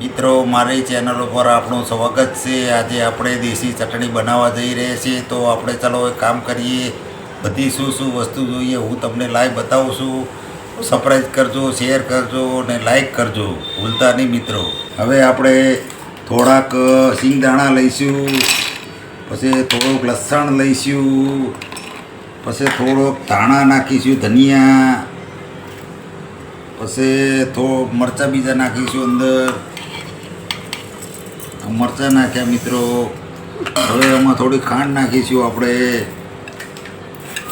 મિત્રો, મારી ચેનલ ઉપર આપણું સ્વાગત છે. આજે આપણે દેશી ચટણી બનાવવા જઈ રહ્યા છીએ. તો આપણે ચાલો એક કામ કરીએ. બધી શું શું વસ્તુ જોઈએ હું તમને લાઈવ બતાવું છું. સરપ્રાઈઝ કરજો, શેર કરજો અને લાઈક કરજો. ભૂલતા નહીં મિત્રો. હવે આપણે થોડાક સિંગદાણા લઈશું, પછી થોડુંક લસણ લઈશું, પછી થોડોક ધાણા નાખીશું, ધનિયા, પછી થો મરચાં બીજા નાખીશું અંદર. મરચાં નાખ્યા મિત્રો. હવે એમાં થોડી ખાંડ નાખીશું આપણે.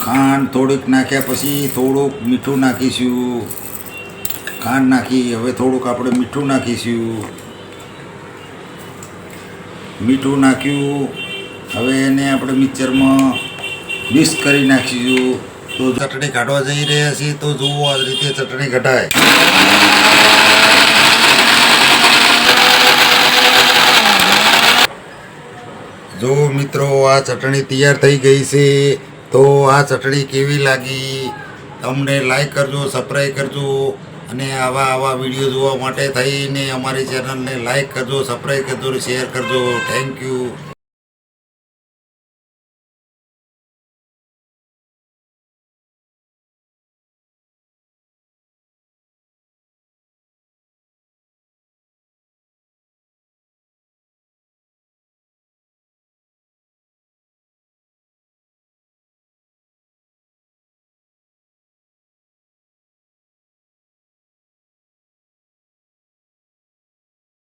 ખાંડ થોડીક નાખ્યા પછી થોડુંક મીઠું નાખીશું. ખાંડ નાખી, હવે થોડુંક આપણે મીઠું નાખીશું. મીઠું નાખ્યું. હવે એને આપણે મિક્સરમાં મિક્સ કરી નાખીશું. તો ચટણી કાઢવા જઈ રહ્યા છીએ, તો જુઓ આ રીતે ચટણી કઢાય જો મિત્રો, આ ચટણી તૈયાર થઈ ગઈ છે, તો આ ચટણી કેવી લાગી? તમને લાઈક કરજો સબસ્ક્રાઈબ કરજો, અને આવા આવા વીડિયો જોવા માટે થઈને અમારી ચેનલને લાઈક કરજો સબસ્ક્રાઈબ કરજો શેર કરજો. Thank you